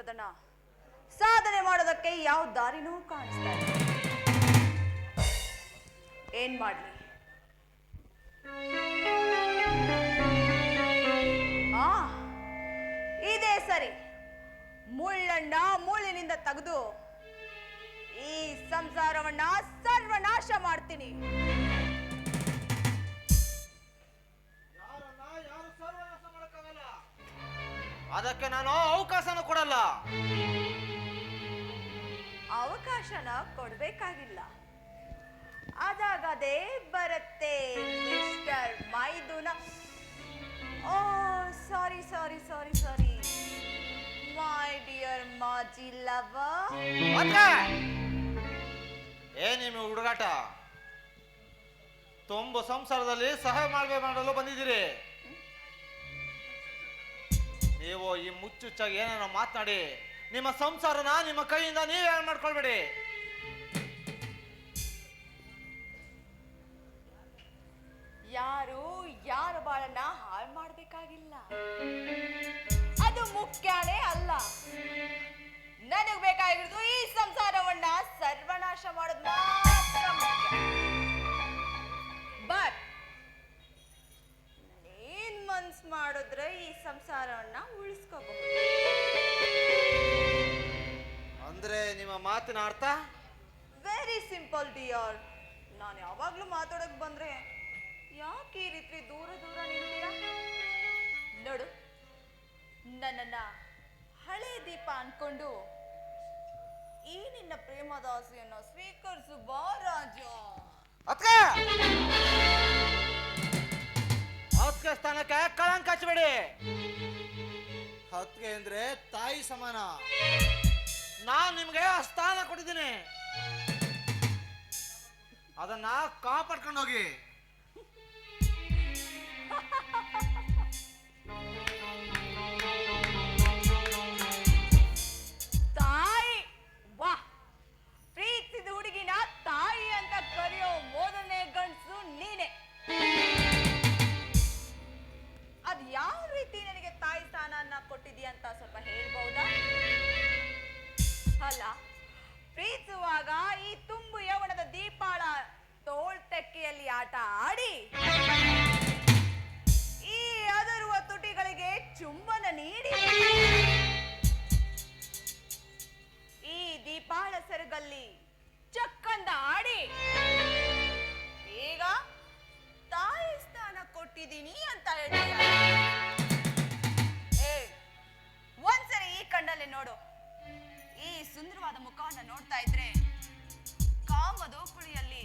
ಮಾಡಿರೋದನ್ನ ಸಾಧನೆ ಮಾಡೋದಕ್ಕೆ ಯಾವ ದಾರಿನೂ ಕಾಣಿಸ್ತಾ ಇಲ್ಲ. ಏನ್ ಮಾಡ್ಲಿ? ಆ, ಇದೇ ಸರಿ. ಮುಳ್ಳಣ್ಣ ಮುಳ್ಳಿನಿಂದ ತೆಗೆದು ಈ ಸಂಸಾರವನ್ನ ಸರ್ವನಾಶ ಮಾಡ್ತೀನಿ. ಅದಕ್ಕೆ ನಾನು ಅವಕಾಶನ ಕೊಡಲ್ಲ. ಅವಕಾಶನ ಕೊಡ್ಬೇಕಾಗಿಲ್ಲ. ಅದಾಗದೇ ಬರುತ್ತೆ mister ಮೈದುನ. O sorry sorry sorry sorry. My dear ಮಾಜಿ ಲವ ಏ ನಿಮ್ಮ ಹುಡುಗಾಟ. ತುಂಬ ಸಂಸಾರದಲ್ಲಿ ಸಹಾಯ ಮಾಡಬೇಕು ಮಾಡಲು ಬಂದಿದ್ದೀರಿ. ನೀವು ಈ ಮುಚ್ಚುಚ್ಚಾಗಿ ಏನೇನೋ ಮಾತನಾಡಿ. ನಿಮ್ಮ ಸಂಸಾರನ ನಿಮ್ಮ ಕೈಯಿಂದ ನೀವೇ ಹಾಳು ಮಾಡ್ಕೊಳ್ಬೇಡಿ. ಯಾರು ಯಾರ ಬಾಳನ್ನ ಹಾಳು ಮಾಡ್ಬೇಕಾಗಿಲ್ಲ. ಅದು ಮುಖ್ಯನೇ ಅಲ್ಲ. ನನಗ್ ಬೇಕಾಗಿರೋದು ಈ ಸಂಸಾರವನ್ನ ಸರ್ವನಾಶ ಮಾಡೋದ್ ಮಾತ್ರ ಬಟ್ ನೀನ್ ಮನ್ಸ್ ಮಾಡಿದ್ರೆ ಈ ಸಂಸಾರವನ್ನ ಉಳಿಸ್ಕೋಬಹುದು ಅಂದ್ರೆ ನಿಮ್ಮ ಮಾತಿನ ಅರ್ಥ? ವೆರಿ ಸಿಂಪಲ್ ಡಿಯರ್ ನಾನು ಯಾವಾಗ್ಲೂ ಮಾತಾಡಕ್ ಬಂದ್ರೆ ಯಾಕೆ ಈ ರೀತಿ ದೂರ ದೂರ ನಿಲ್ತೀರಾ ನೋಡು ನನ್ನನ್ನ ಹಳೆ ದೀಪ ಅನ್ಕೊಂಡು ಈ ನಿನ್ನ ಪ್ರೇಮದಾಸಿಯನ್ನು ಸ್ವೀಕರಿಸು ಬಾ ರಾಜ. ಅದ್ಕೆ ಅದಕ್ಕೆ ಸ್ಥಾನಕ್ಕೆ ಕಳಂಕ ಹಚ್ಚಬೇಡಿ ಹತ್ಗೆ ಅಂದ್ರೆ ತಾಯಿ ಸಮಾನ. ನಾನು ನಿಮ್ಗೆ ಸ್ಥಾನ ಕೊಟ್ಟಿದ್ದೀನಿ. ಅದನ್ನ ಕಾಪಾಡ್ಕೊಂಡು ಹೋಗಿ. ಅಲ್ಲ. ಪ್ರೀತಿಸುವಾಗ ಈ ತುಂಬು ಯವನದ ದೀಪಾಳ ತೋಳ್ ತೆಕ್ಕೆಯಲ್ಲಿ ಆಟ ಆಡಿ, ಈ ಅದರುವ ತುಟಿಗಳಿಗೆ ಚುಂಬನ ನೀಡಿ. ಈ ದೀಪಾಳ ಸರಗಲ್ಲಿ ಚಕ್ಕಂದ ಆಡಿ, ಈಗ ತಾಯಿ ಸ್ಥಾನ ಕೊಟ್ಟಿದ್ದೀನಿ ಅಂತ ಹೇಳಿ ಒಂದ್ಸರಿ ಈ ಕಣ್ಣಲ್ಲಿ ನೋಡು. ಸುಂದರವಾದ ಮುಖವನ್ನು ನೋಡ್ತಾ ಇದ್ರೆ ಕಾಮದೋಕುಳಿಯಲ್ಲಿ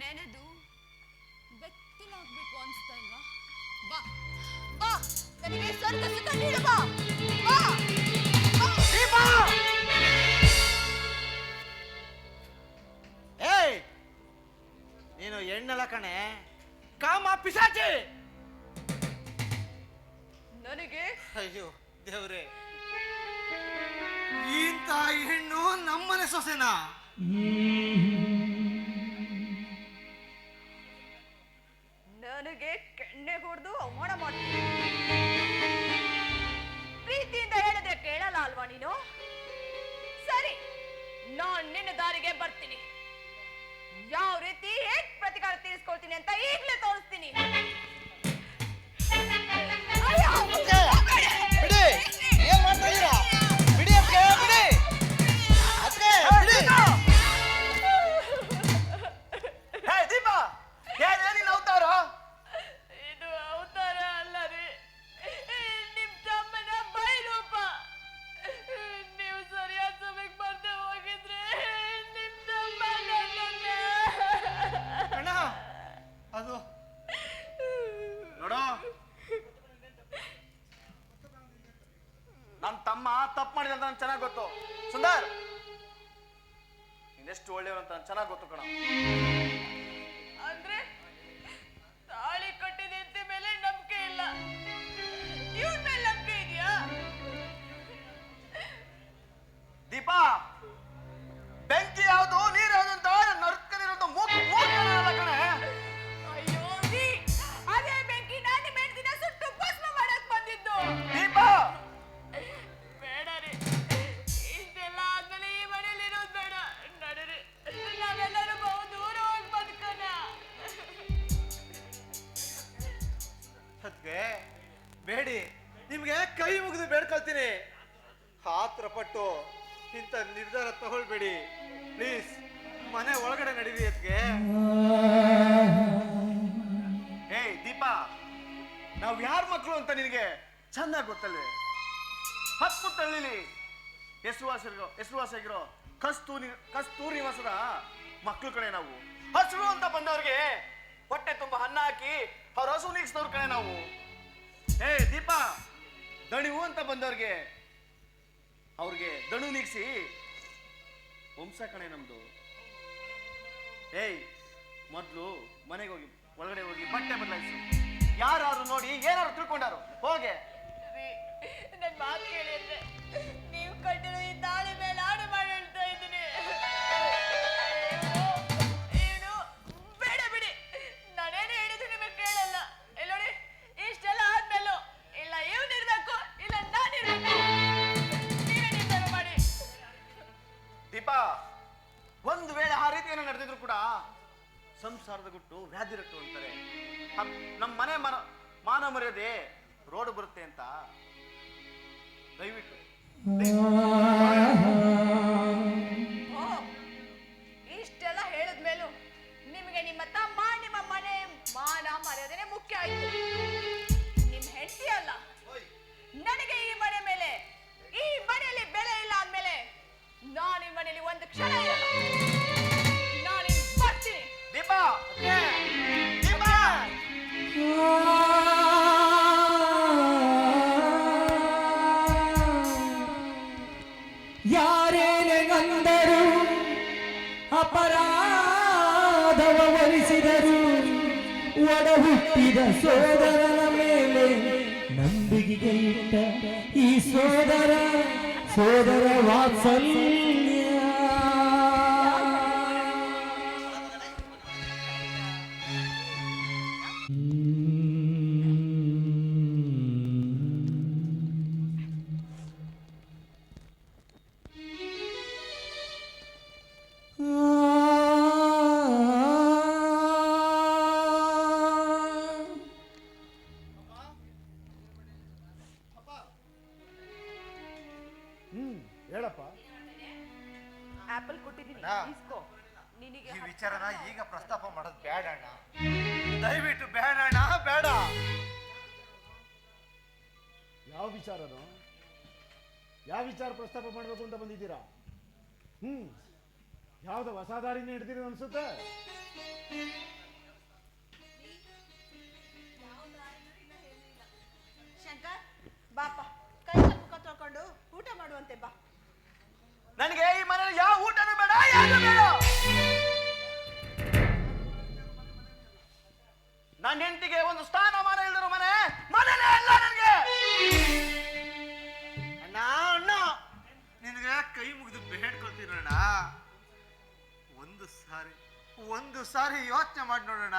ನೆನೆದು ಬೆತ್ತಲಾಗ್ಬೇಕು ಅನ್ಸ್ತಾ ಇಲ್ವಾ? ಬಾ ಬಾ ನನಗೆ ಸ್ವರ್ಗ ಸುಖ ನೀಡು ಬಾ ಬಾ ಬಾ. ಏಯ್ ನೀನು ಹೆಣ್ಣಲ್ಲ ಕಣೆ. ಕಾಮ ಪಿಸಾಚಿ ನನಗೆ ಅಯ್ಯೋ ದೇವ್ರೆ. ಇಂಥ ಹೆಣ್ಣು ನಮ್ಮನೆ ಸೊಸೆನಾ. ನನಗೆ ಕೆಣ್ಣೆ ಹೊಡೆದು ಅವಮಾನ ಮಾಡ್ತೀನಿ ಪ್ರೀತಿಯಿಂದ ಹೇಳದೆ ಕೇಳಲ್ಲ ಅಲ್ವಾ ನೀನು? ಸರಿ, ನಾನ್ ನಿನ್ನ ದಾರಿಗೆ ಬರ್ತೀನಿ. ಯಾವ ರೀತಿ ಸುಂದರ್ ಇನ್ನೆಷ್ಟು ಒಳ್ಳೆಯವರು ಅಂತ ನಂಗೆ ಚೆನ್ನಾಗಿ ಗೊತ್ತು ಕಣ. ಅಂದ್ರೆ ತಾಳಿ ಕಟ್ಟಿದ ಹೆಂಡತಿ ಮೇಲೆ ನಂಬಿಕೆ ಇಲ್ಲ. ಇವನ್ ಮೇಲೆ ನಂಬಿಕೆ ಇದೆಯಾ? ದೀಪಾ! ಬೇಡಿ, ನಿಮ್ಗೆ ಕೈ ಮುಗಿದು ಬೇಡ್ಕೊಳ್ತೀನಿ. ಹಾತ್ರ ಪಟ್ಟು ಇಂಥ ನಿರ್ಧಾರ ತಗೊಳ್ಬೇಡಿ. ಪ್ಲೀಸ್, ಮನೆ ಒಳಗಡೆ ನಡೀರಿ ಅದಕ್ಕೆ ಏಯ್, ದೀಪಾ, ನಾವ್ ಯಾರ ಮಕ್ಕಳು ಅಂತ ನಿನಗೆ ಚೆನ್ನಾಗಿ ಗೊತ್ತಲ್ವೇ? ಹತ್ತು ತಳ್ಳಿಲಿ ಹೆಸರುವಾಸಿರೋ ಹೆಸರುವಾಸಿಗಿರೋ ಕಸ್ತೂರಿ ಕಸ್ತೂರಿ ನಿವಾಸದ ಮಕ್ಕಳು ಕಡೆ ನಾವು. ಹಸಿರು ಅಂತ ಬಂದವ್ರಿಗೆ ಹೊಟ್ಟೆ ತುಂಬ ಅನ್ನ ಹಾಕಿ ಅವ್ರ ಹಸು ನೀಗಿಸಿದವ್ರ ಕಣೆ ನಾವು. ಏ ದೀಪಾ! ದಣಿವು ಅಂತ ಬಂದವ್ರಿಗೆ ಅವ್ರಿಗೆ ದಣು ನೀಗಿಸಿ. ವಂಶ ಕಣೆ ನಮ್ದು. ಏಯ್, ಮೊದ್ಲು ಮನೆಗೆ ಹೋಗಿ, ಒಳಗಡೆ ಹೋಗಿ ಬಟ್ಟೆ ಬದಲಾಯಿಸು. ಯಾರು ನೋಡಿ ಏನಾದ್ರು ತಿಳ್ಕೊಂಡಾರು, ಹೋಗೆ. ನನ್ ಮಾತು ಕೇಳಿ ಅಂದ್ರೆ ನೀವು ಕಟ್ಟಿರೋ ಈ ತಾಳಿ ಸಂಸಾರದ ಗುಟ್ಟು ವ್ಯಾಧಿರಟ್ಟು ಅಂತಾರೆ. ನಮ್ಮ ಮನೆ ಮನ ಮಾನ ಮರ್ಯಾದೆ ರೋಡ್ ಬರುತ್ತೆ ಅಂತ ದಯವಿಟ್ಟು. ಈ ಸೋದರ ಸೋದರ ವಾತ್ಸಲ್ಯ. ವಿಚಾರನ ಈಗ ಪ್ರಸ್ತಾಪ ಮಾಡೋದು ಬೇಡಣ್ಣ ದಯವಿಟ್ಟು ಬೇಡಣ್ಣ ಬೇಡ ಯಾವ ವಿಚಾರನೋ ಯಾವ ವಿಚಾರ ಪ್ರಸ್ತಾಪ ಮಾಡಬೇಕು ಅಂತ ಬಂದಿದ್ದೀರಾ? ಹ್ಮ್. ಯಾವ್ದು ಹೊಸ ದಾರಿನ ಹಿಡ್ದಿರೋ ಅನ್ಸುತ್ತೆ. ಶಂಕರ್ ಬಾಪ ಕೈ ಮುಖ ತೊಳ್ಕೊಂಡು ಊಟ ಮಾಡುವಂತೆ ಬಾ. ನನಗೆ ಈ ಮನೇಲಿ ಯಾವ ಊಟನೂ ಬೇಡ ಯಾರು ಬೇಡ. ನನ್ನ ಹೆಂಡತಿಗೆ ಒಂದು ಸ್ಥಾನಮಾನ ಇಲ್ದಿರೋ ಮನೆ, ಮನೇನೇ ಇಲ್ಲ ನನಗೆ. ಅಣ್ಣ ಅಣ್ಣ. ನಿನಗೆ ಕೈ ಮುಗಿದು ಬೇಡ್ಕೊಳ್ತೀನಣ್ಣ ಒಂದು ಸಾರಿ ಒಂದು ಸಾರಿ ಯೋಚನೆ ಮಾಡಿ ನೋಡೋಣ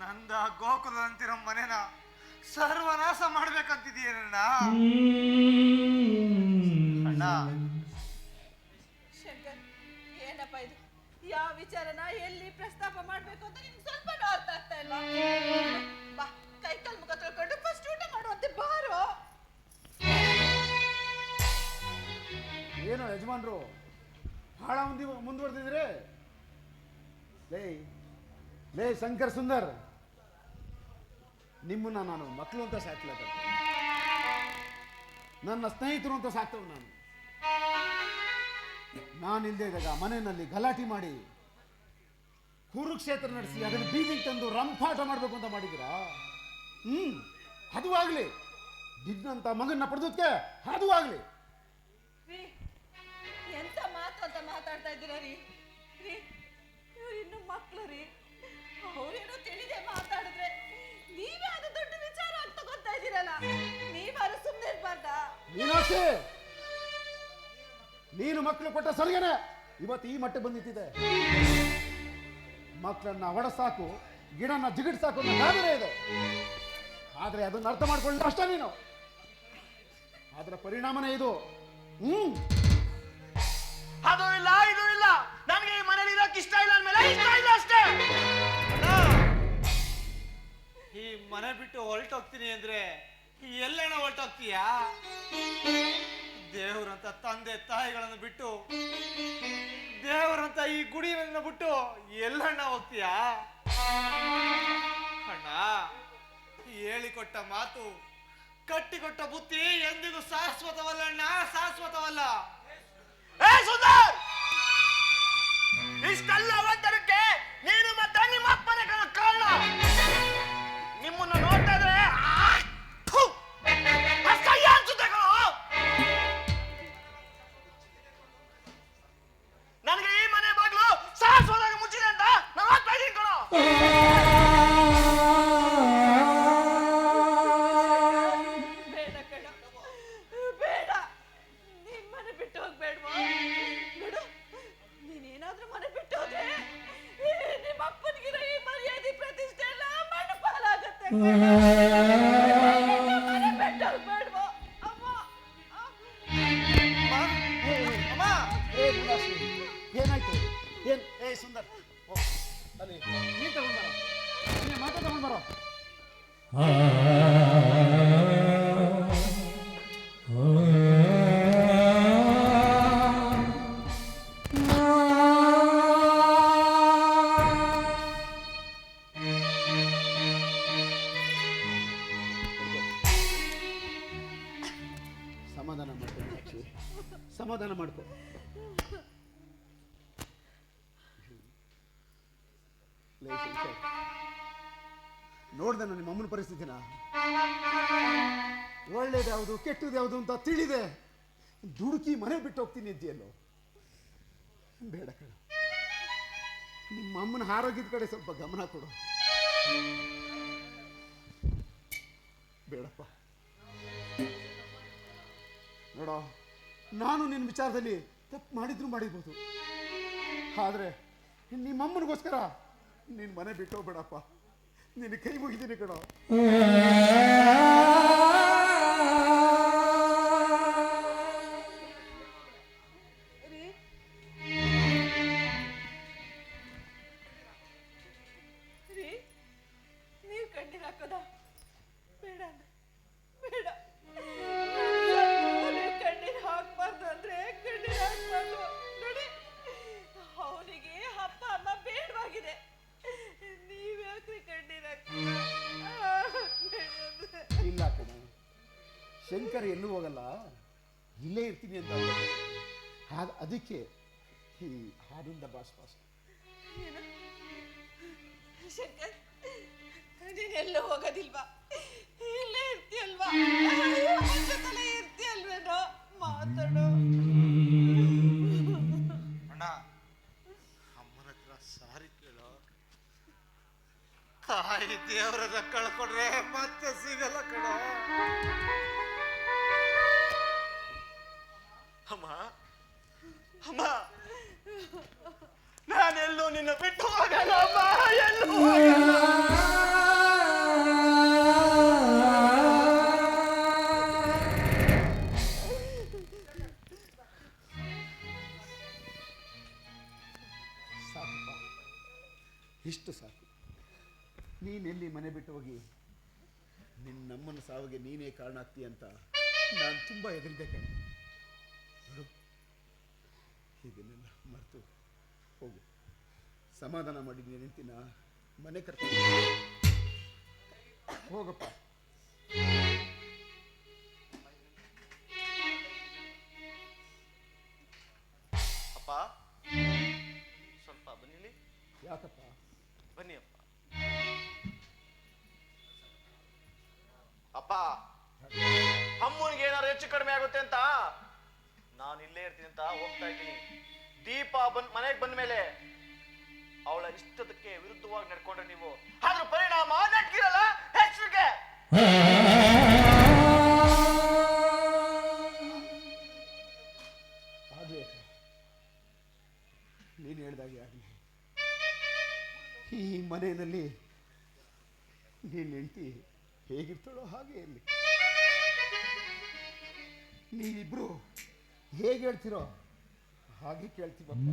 ನಂದ ಗೋಕುಲ ಅಂತಿರೋ ಮನೆನ ಸರ್ವನಾಶ ಮಾಡ್ಬೇಕಂತಿದೀಯಣ್ಣ ಅಣ್ಣ. ಶಂಕರ್, ಏನಪ್ಪ ಇದು? ಯಾವ ವಿಚಾರನ ಎಲ್ಲಿ ಪ್ರಸ್ತಾಪ ಮಾಡ್ಬೇಕು ಅಂತ ನಿಮ್ಗೆ ಆಗ್ತಾ ಇಲ್ಲ ಬಾ ಕೈ ಕಾಲು ಮುಖ ತೊಳ್ಕೊಂಡು ಫಸ್ಟ್ ಊಟ ಮಾಡುವಂತೆ ಬಾರೋ. ಏನು ಯಜಮಾನ್ರು ಬಹಳ ಮುಂದಿ ಮುಂದುವರೆದಿದ್ರೆ ಲೇ ಲೇ ಶಂಕರ್ ಸುಂದರ್, ನಿಮ್ಮನ್ನ ನಾನು ಮಕ್ಕಳು ಅಂತ ಸಾಕ್ಲತ್ತ ನನ್ನ ಸ್ನೇಹಿತರು ಅಂತ ಸಾಕ್ತವ್ ನಾನು. ನಾನು ಇಲ್ಲದೆ ಇದ್ದಾಗ ಮನೆಯಲ್ಲಿ ಗಲಾಟೆ ಮಾಡಿ ಕುರುಕ್ಷೇತ್ರ ನಡೆಸಿ ಅದನ್ನು ಬೀದಿಗೆ ತಂದು ರಂಪಾಟ ಮಾಡಬೇಕು ಅಂತ ಮಾಡಿದ್ದೀರಾ? ಹ್ಮ್ ಅದು ಆಗ್ಲಿ. ಬಿದ್ದಂಥ ಮಗನ್ನ ಪಡೆದಕ್ಕೆ ಅದು ಆಗ್ಲಿ. ಎಂತ ಮಾತು ಅಂತ ಮಾತಾಡ್ತಾ ಇದ್ದೀರಾ ರೀ? ರೀ ಇವ್ರು ಇನ್ನು ಮಕ್ಕಳು ರೀ. ಅವ್ರೇನೋ ತಿಳಿದೆ ಮಾತಾಡಿದ್ರೆ ನೀವೇ ಅದು ದೊಡ್ಡ ವಿಚಾರ ಅಂತ ಗೊತ್ತಾ ಇದ್ದೀರಲ್ಲ? ನೀವಾರು ಸುಮ್ಮನೆ ಇರ್ಬಾರ್ದಾ? ಮೀನಾಕ್ಷಿ! ನೀನು ಮಕ್ಕಳು ಕೊಟ್ಟ ಸರಿಗೇನೆ. ಇವತ್ತು ಈ ಮಟ್ಟಕ್ಕೆ ಬಂದಿತ್ತಿದೆ ಮಕ್ಕಳನ್ನ ಒಡಸಾಕು ಗಿಡನ ಜಿಗಿಡ್ ಸಾಕು ಅನ್ನೋದಾದರೆ ಇದೆ. ಆದರೆ ಅದನ್ನ ಅರ್ಥ ಮಾಡ್ಕೊಳ್ಳಿ ಅಷ್ಟೇ ನೀನು. ಅದರ ಪರಿಣಾಮನೇ ಇದು. ಹ್ಮ್. ಅದು ಇಲ್ಲ, ಇದು ಇಲ್ಲ. ನನಗೆ ಈ ಮನೇಲಿ ಇರೋಕೆ ಇಷ್ಟ ಇಲ್ಲ ಅಂದ್ಮೇಲೆ ಇಷ್ಟ ಇಲ್ಲ ಅಷ್ಟೇ. ಈ ಮನೆ ಬಿಟ್ಟು ಹೊರಟೋಗ್ತೀನಿ ಅಂದ್ರೆ ಎಲ್ಲಣ್ಣ ಹೊರಟೋಗ್ತೀಯಾ? ದೇವ್ರಂತ ತಂದೆ ತಾಯಿಗಳನ್ನು ಬಿಟ್ಟು ದೇವರಂತ ಈ ಗುಡಿಯನ್ನ ಬಿಟ್ಟು ಎಲ್ಲಣ್ಣ ಹೋಗ್ತೀಯಾ? ಅಣ್ಣ, ಹೇಳಿಕೊಟ್ಟ ಮಾತು ಕಟ್ಟಿಕೊಟ್ಟ ಬುತ್ತಿ ಎಂದಿಗೂ ಶಾಶ್ವತವಲ್ಲ ಅಣ್ಣ, ಶಾಶ್ವತವಲ್ಲ. ಏ ಸುಂದರ್! ಇಷ್ಟೆಲ್ಲ ಏನಾಯ್ತು? ಏನ್ ಏ ಸುಂದರ್. ಅಲ್ಲಿ ನೀನ್ ತಗೊಂಡ್ ಬರೋ ಮಾತ್ರ ತಗೊಂಡ್ ಬರೋ ನೋಡ್ದೆ ನಿಮ್ಮ ಅಮ್ಮನ ಪರಿಸ್ಥಿತಿನ. ಒಳ್ಳೇದು ಯಾವುದು ಅಂತ ತಿಳಿದೆ. ದುಡುಕಿ ಮನೆ ಬಿಟ್ಟು ಹೋಗ್ತೀನಿ ಇದೆಯಲ್ಲೋ ಬೇಡ ಕಣ. ನಿಮ್ಮ ಅಮ್ಮನ ಆರೋಗ್ಯದ ಕಡೆ ಸ್ವಲ್ಪ ಗಮನ ಕೊಡು. ಬೇಡಪ್ಪ. ನೋಡೋ, ನಾನು ನಿನ್ನ ವಿಚಾರದಲ್ಲಿ ತಪ್ಪು ಮಾಡಿದ್ರು ಮಾಡಿರ್ಬೋದು. ಆದರೆ ನಿಮ್ಮಮ್ಮನಿಗೋಸ್ಕರ ನೀನು ಮನೆ ಬಿಟ್ಟೋಗ್ಬೇಡಪ್ಪ ನಿನ್ ಕೈ ಮುಗಿದೀನಿ ಕಣೋ. ಶಂಕರ್ ಎಲ್ಲೂ ಹೋಗಲ್ಲ. ಇಲ್ಲೇ ಇರ್ತೀನಿ ಅಂತ ಅದಕ್ಕೆ ಈ ಹಾಡಿಂದ ಬಾಸ್ ಬಾಸ್ ಏನು? ಶಂಕರ್ ನೀನೆಲ್ಲೂ ಹೋಗೋದಿಲ್ವಾ? ಇಲ್ಲೇ ಇರ್ತೀಯಲ್ವಾ? ಜೊತೆಲೇ ಇರ್ತೀಯಲ್ವೇನೋ ಮಾತಾಡು. ಅಣ್ಣ ಅಮ್ಮನ ಹತ್ರ ಸಾರಿ ಕೇಳೋ. ತಾಯಿ ದೇವರನ್ನ ಕಳ್ಕೊಂಡ್ರೆ ಮತ್ತೆ ಸಿಗಲ್ಲ ಕಣೋ. ಅಮ್ಮ. ನಾನೆಲ್ಲೂ ನಿನ್ನ ಬಿಟ್ಟು ಹೋಗಲ್ಲ ಅಮ್ಮ, ಎಲ್ಲೂ ಇಷ್ಟು ಸಾಕು. ನೀನೆಲ್ಲಿ ಮನೆ ಬಿಟ್ಟು ಹೋಗಿ? ನಿನ್ನಮ್ಮನ ಸಾವಿಗೆ ನೀನೇ ಕಾರಣ ಆಗ್ತೀಯ ಅಂತ ನಾನು ತುಂಬ ಹೆದರಿದ್ದೆ ಕಣೆ ಇದನ್ನೆಲ್ಲ ಮರೆತು ಹೋಗು. ಸಮಾಧಾನ ಮಾಡಿ ನೀನು ಹೆಂಡ್ತಿನ ಮನೆ ಕರ್ಕೊಂಡು ಹೋಗಪ್ಪ. ಅಪ್ಪ. ಸ್ವಲ್ಪ ಬನ್ನಿ ಯಾಕಪ್ಪ? ಬನ್ನಿ ಅಪ್ಪ. ಅಪ್ಪ. ಅಮ್ಮನಿಗೆ ಏನಾದ್ರು ಹೆಚ್ಚು ಕಡಿಮೆ ಆಗುತ್ತೆ ಅಂತ? ನಾನು ಇಲ್ಲೇ ಇರ್ತೀನಿ ಅಂತ ಹೋಗ್ತಾ ಇದ್ದೀನಿ. ದೀಪ ಬಂದ್, ಮನೆಗೆ ಬಂದ ಮೇಲೆ ಅವಳ ಇಷ್ಟದಕ್ಕೆ ವಿರುದ್ಧವಾಗಿ ನಡ್ಕೊಂಡ್ರೆ ನೀವು. ಅದ್ರ ಪರಿಣಾಮ ನಟ್ಗಿರಲ್ಲ ಹೆಚ್ಚಿಗೆ ನೀನು ಹೇಳ್ದಾಗೆ ಆಗಲಿ. ಈ ಮನೆಯಲ್ಲಿ ನೀನು ಹೆಂಡತಿ ಹೇಗಿರ್ತಾಳೋ ಹಾಗೆ ಇರಲಿ. ನೀವಿಬ್ರು ಹೇಗೆ ಹೇಳ್ತಿರೋ ಹಾಗೆ ಕೇಳ್ತೀವಪ್ಪ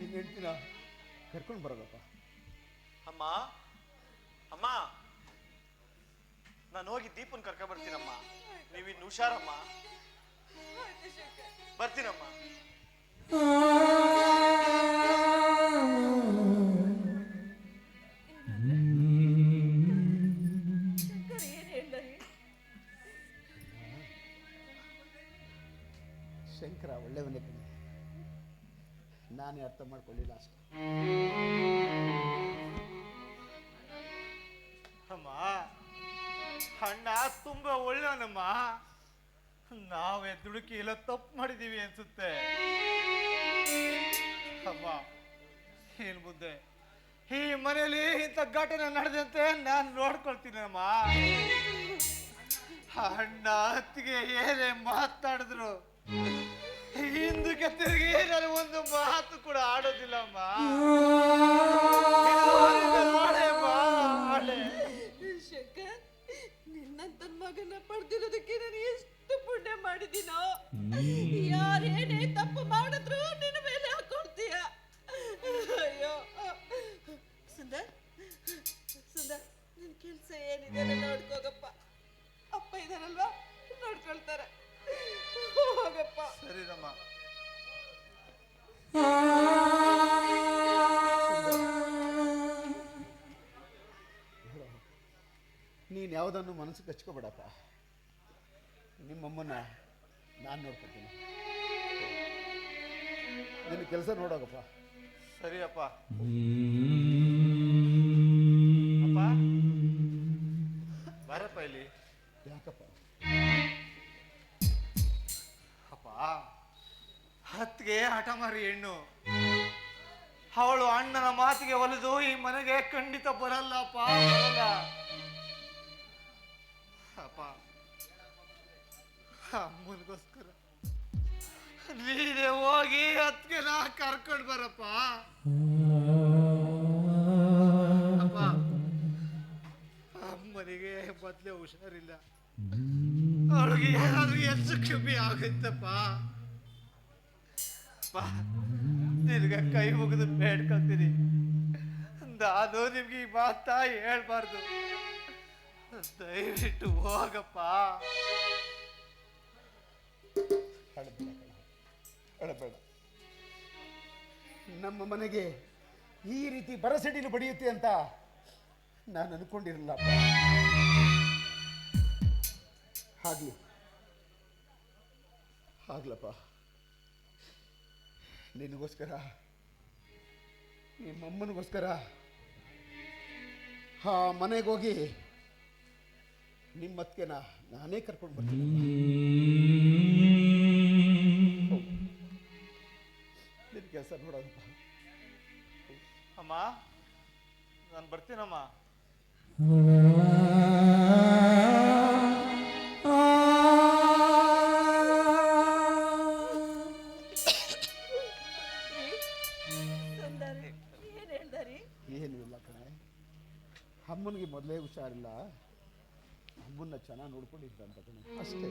ನಿನ್ನ ಹೇಳ್ತೀರ ಕರ್ಕೊಂಡು ಬರೋದಪ್ಪ. ಅಮ್ಮ ಅಮ್ಮ. ನಾನು ಹೋಗಿ ದೀಪನ್ ಕರ್ಕ ಬರ್ತೀನಮ್ಮ. ನೀವಿನ್ನು ಹುಷಾರಮ್ಮ. ಬರ್ತೀನಮ್ಮ. ನಾನೇ ಅರ್ಥ ಮಾಡ್ಕೊಳ್ಳಿಲ್ಲ ಅಷ್ಟೆ. ಅಮ್ಮ ಅಣ್ಣ ತುಂಬಾ ಒಳ್ಳೆಯವನಮ್ಮ ನಾವೇ ದುಡುಕಿ ಇಲ್ಲ ತಪ್ಪು ಮಾಡಿದೀವಿ ಅನ್ಸುತ್ತೆ. ಅಮ್ಮ, ಏನ್ ಮುಂದೆ? ಈ ಮನೆಯಲ್ಲಿ ಇಂಥ ಘಟನೆ ನಡೆದಂತೆ ನಾನು ನೋಡ್ಕೊಳ್ತೀನಮ್ಮ. ಅಣ್ಣ ಅತ್ತಿಗೆ ಏನೇ ಮಾತಾಡಿದ್ರು. ಹಿಂದಕ್ಕೆ ತಿರುಗಿ ನಾನು ಒಂದು ಮಾತು ಕೂಡ ಆಡೋದಿಲ್ಲಮ್ಮ. ಶಂಕರ್ ನಿನ್ನಂತ ಮಗನ ಪಡೆದಿರೋದಕ್ಕೆ ನಾನು ಎಷ್ಟು ಪುಣ್ಯ ಮಾಡಿದ್ದೀನೋ? ಯಾರೇನೇ ತಪ್ಪು ಮಾಡಿದ್ರು ನಿನ್ನ ಮೇಲೆ ಹಾಕೊಡ್ತೀಯ ಅಯ್ಯೋ. ಸುಂದರ್ ಸುಂದರ್ ನಿನ್ ಕೆಲ್ಸ ಏನಿದೆ ನೋಡ್ಕೋಗಪ್ಪ. ಅಪ್ಪ ಇದಾರಲ್ವಾ? ನೋಡ್ಕೊಳ್ತಾರೆ. ಹೋಗಪ್ಪ. ಸರಿನಮ್ಮ ನೀನು ಯಾವುದನ್ನು ಮನಸ್ಸು ಕಚ್ಕೋಬೇಡಪ್ಪ. ನಿಮ್ಮಮ್ಮನ ನಾನು ನೋಡ್ಕೊತೀನಿ. ನಿನ್ನ ಕೆಲಸ ನೋಡೋಗಪ್ಪ. ಸರಿಯಪ್ಪ. ಅಪ್ಪ. ಬಾರಪ್ಪ ಇಲ್ಲಿ. ಯಾಕಪ್ಪ? ಹಠ ಮಾರಿ ಹೆಣ್ಣು. ಅವಳು ಅಣ್ಣನ ಮಾತಿಗೆ ಒಲಿದು ಈ ಮನೆಗೆ ಖಂಡಿತ ಬರಲ್ಲಪ್ಪ, ಬರಲ್ಲ. ಅಪ್ಪ, ಅಮ್ಮನಿಗೋಸ್ಕರ ನೀನೇ ಹೋಗಿ ನಾ ಕರ್ಕೊಂಡು ಬರಪ್ಪ. ಅಪ್ಪ, ಅಮ್ಮನಿಗೆ ಮೊದಲೇ ಹುಷಾರಿಲ್ಲ. ಅವಳಿಗೆ ಏನಾದ್ರೂ ಹೆಚ್ಚು ಕ್ಷಮೆ ಆಗುತ್ತಪ್ಪ. ಅಪ್ಪ, ನಿನಗೆ ಕೈ ಮುಗಿದು ಬೇಡ್ಕೊತೀನಿ. ನಾನು ನಿಮ್ಗೆ ಈ ಮಾತಾ ಹೇಳ್ಬಾರ್ದು. ದಯವಿಟ್ಟು ಹೋಗಪ್ಪ. ನಮ್ಮ ಮನೆಗೆ ಈ ರೀತಿ ಬರಸಿಡಿಲು ಬಡಿಯುತ್ತೆ ಅಂತ ನಾನು ಅನ್ಕೊಂಡಿರಲಿಲ್ಲಪ್ಪ ಆಗ್ಲಿ ಆಗ್ಲಪ್ಪ. ನಿನಗೋಸ್ಕರ ನಿಮ್ಮಮ್ಮನಿಗೋಸ್ಕರ ಆ ಮನೆಗೆ ಹೋಗಿ ನಿಮ್ಮತ್ಗೆ ನಾನೇ ಕರ್ಕೊಂಡು ಬರ್ತೀನಿ. ನಿನ್ನ ಕೆಲಸ ನೋಡೋದಪ್ಪ. ಅಮ್ಮ, ನಾನು ಬರ್ತೀನಮ್ಮ. ಹುಷಾರಿಲ್ಲ. ಅಮ್ಮನ್ನ ಚೆನ್ನಾಗಿ ನೋಡ್ಕೊಂಡಿದ್ದಂತ ಅಷ್ಟೇ.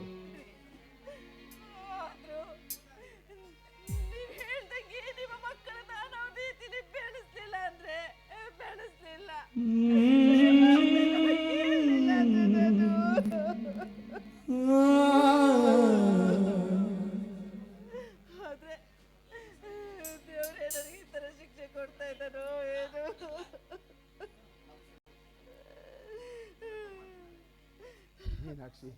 ಮೀನಾಕ್ಷಿ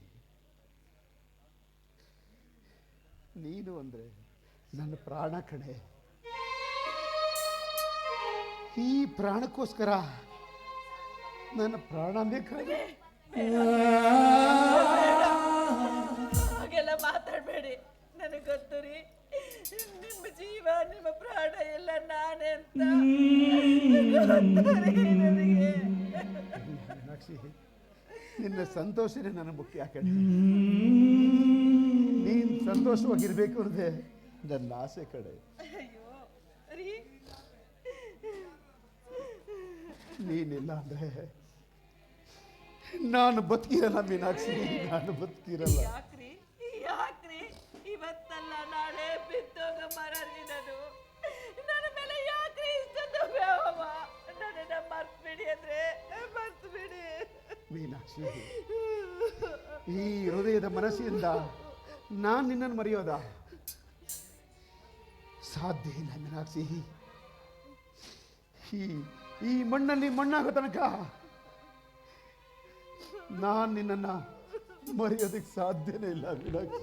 ನೀನು ಅಂದ್ರೆ ನನ್ನ ಪ್ರಾಣ ಕಣೆ ಈ ಪ್ರಾಣಕ್ಕೋಸ್ಕರ ನನ್ನ ಪ್ರಾಣನೇ ಕಣೆ ಹಾಗೆಲ್ಲ ಮಾತಾಡಬೇಡಿ ನನಗೆ ಗೊತ್ತು ರೀ ನಿಮ್ಮ ಜೀವ ನಿಮ್ಮ ಪ್ರಾಣ ಎಲ್ಲ ನಾನೇ ಅಂತ ಮೀನಾಕ್ಷಿ ನಿನ್ನ ಸಂತೋಷನೇ ನನ್ನ ಮುಖ್ಯ ಕಡೆ ನೀನು ಸಂತೋಷವಾಗಿರ್ಬೇಕು ಅಂದ್ರೆ ನನ್ನ ಆಸೆ ಕಡೆ. ಅಯ್ಯೋ ರೀ ನೀನಿಲ್ಲ ಅಂದ್ರೆ ನಾನು ಬದುಕಿರಲ್ಲ ಮೀನಾಕ್ಷಿ ನಾನು ಬದುಕಿರಲ್ಲ. ಯಾಕ್ರಿ? ಯಾಕ್ರಿ? ಇವತ್ತಲ್ಲ ನಾಳೆ ಬಿದ್ದೋಗ ಮರ ರೀ ನಾನು. ನನ್ನ ಮೇಲೆ ಯಾಕ್ರಿ ಇಷ್ಟೊಂದು ವ್ಯಾವ ಮರ್ತು ಮರ್ತ್ಬಿಡಿ. ಮೀನಾಕ್ಷಿ. ಈ ಹೃದಯದ ಮನಸ್ಸಿಂದ ನಾನು ನಿನ್ನನ್ನು ಮರೆಯೋದ? ಸಾಧ್ಯ ಇಲ್ಲ ಮೀನಾಕ್ಷಿ. ಈ ಈ ಮಣ್ಣಲ್ಲಿ ಮಣ್ಣಾಗೋ ತನಕ ನಾನು ನಿನ್ನನ್ನು ಮರೆಯೋದಕ್ಕೆ ಸಾಧ್ಯನೇ ಇಲ್ಲ ಮೀನಾಕ್ಷಿ.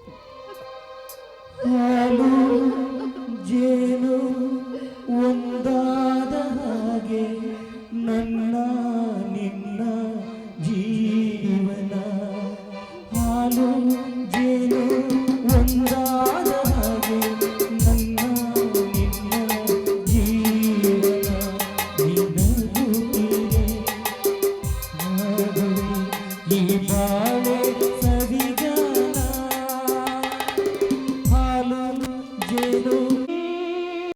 ಜೇನು ಒಂದಾದ